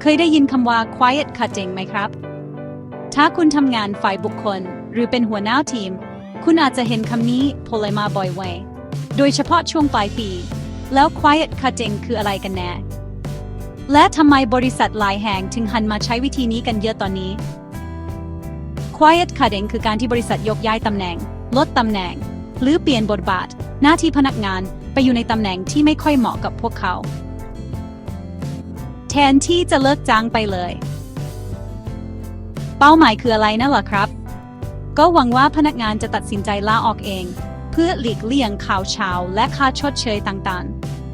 เคยได้ยินคำว่า quiet cutting ไหมครับ ถ้าคุณทำงานฝ่ายบุคคล หรือเป็นหัวหน้าทีม คุณอาจจะเห็นคำนี้โผล่มาบ่อยไว้โดยเฉพาะช่วงปลายปี แล้ว quiet cutting คืออะไรกันแน่ และทำไมบริษัทหลายแห่งถึงหันมาใช้วิธีนี้กันเยอะตอนนี้ quiet cutting คือการที่บริษัทยกย้ายตำแหน่ง ลดตำแหน่ง หรือเปลี่ยนบทบาท หน้าที่พนักงานไปอยู่ในตำแหน่งที่ไม่ค่อยเหมาะกับพวกเขา นที่จะเลิกจ้างไปเลย เป้าหมายคืออะไรนั่นเหรอครับ ก็หวังว่าพนักงานจะตัดสินใจลาออกเอง เพื่อหลีกเลี่ยงข่าวเช้าและค่าชดเชยต่าง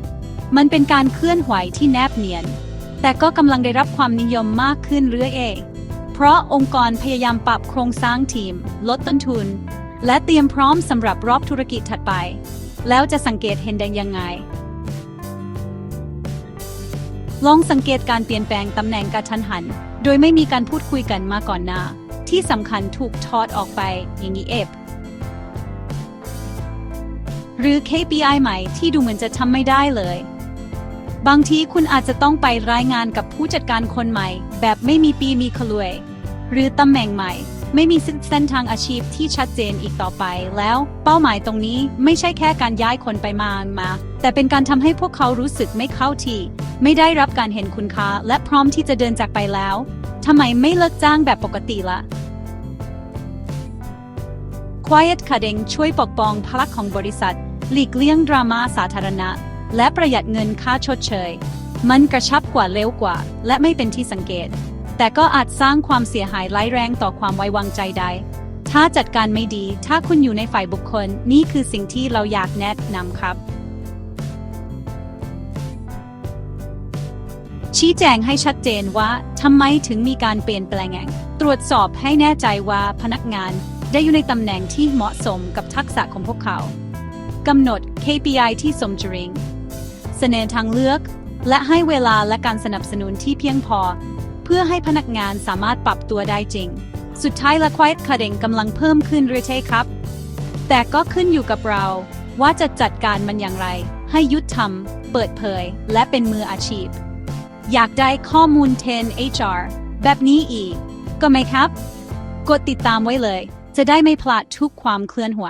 ๆ มันเป็นการเคลื่อนไหวที่แนบเนียน แต่ก็กำลังได้รับความนิยมมากขึ้นเรื่อยเองเพราะองค์กรพยายามปรับโครงสร้างทีม ลดต้นทุน และเตรียมพร้อมสำหรับรอบธุรกิจถัดไป แล้วจะสังเกตเห็นได้ยังไง ลองสังเกตการเปลี่ยนแปลงตำแหน่งกระทันหัน โดยไม่มีการพูดคุยกันมาก่อนหน้า ที่สำคัญถูกทอดออกไปอย่างนี้เอฟหรือ KPI ใหม่ที่ดูเหมือนจะทำไม่ได้เลย บางทีคุณอาจจะต้องไปรายงานกับผู้จัดการคนใหม่ แบบไม่มีปีมีขลวยหรือตำแหน่งใหม่ ไม่มีเส้นทางอาชีพที่ชัดเจนอีกต่อไป แล้วเป้าหมายตรงนี้ไม่ใช่แค่การย้ายคนไปมามา แต่เป็นการทำให้พวกเขารู้สึกไม่เข้าที่ ไม่ได้รับการเห็นคุณค่าและพร้อมที่จะเดินจากไปแล้วทำไมไม่เลิกจ้างแบบปกติล่ะ Quiet cutting ช่วยปกป้องพลักของบริษัท หลีกเลี่ยงดราม่าสาธารณะ และประหยัดเงินค่าชดเชย มันกระชับกว่าเร็วกว่า และไม่เป็นที่สังเกต แต่ก็อาจสร้างความเสียหายร้ายแรงต่อความไว้วางใจได้ ถ้าจัดการไม่ดี ถ้าคุณอยู่ในฝ่ายบุคคล นี่คือสิ่งที่เราอยากแนะนำครับ ชี้แจงให้ชัดเจนว่าทำไมถึงมีการเปลี่ยนแปลงตรวจสอบให้แน่ใจว่าพนักงานได้อยู่ในตำแหน่งที่เหมาะสมกับทักษะของพวกเขากำหนด KPI ที่สมจริง เสนอทางเลือก และให้เวลาและการสนับสนุนที่เพียงพอ เพื่อให้พนักงานสามารถปรับตัวได้จริง สุดท้ายละ Quiet Cutting กำลังเพิ่มขึ้นเรื่อยๆครับ แต่ก็ขึ้นอยู่กับเรา ว่าจะจัดการมันอย่างไร ให้ยุติธรรม เปิดเผย และเป็นมืออาชีพ อยากได้ข้อมูล 10 HR แบบนี้อีก ก็ไหมครับ กดติดตามไว้เลย จะได้ไม่พลาดทุกความเคลื่อนไหว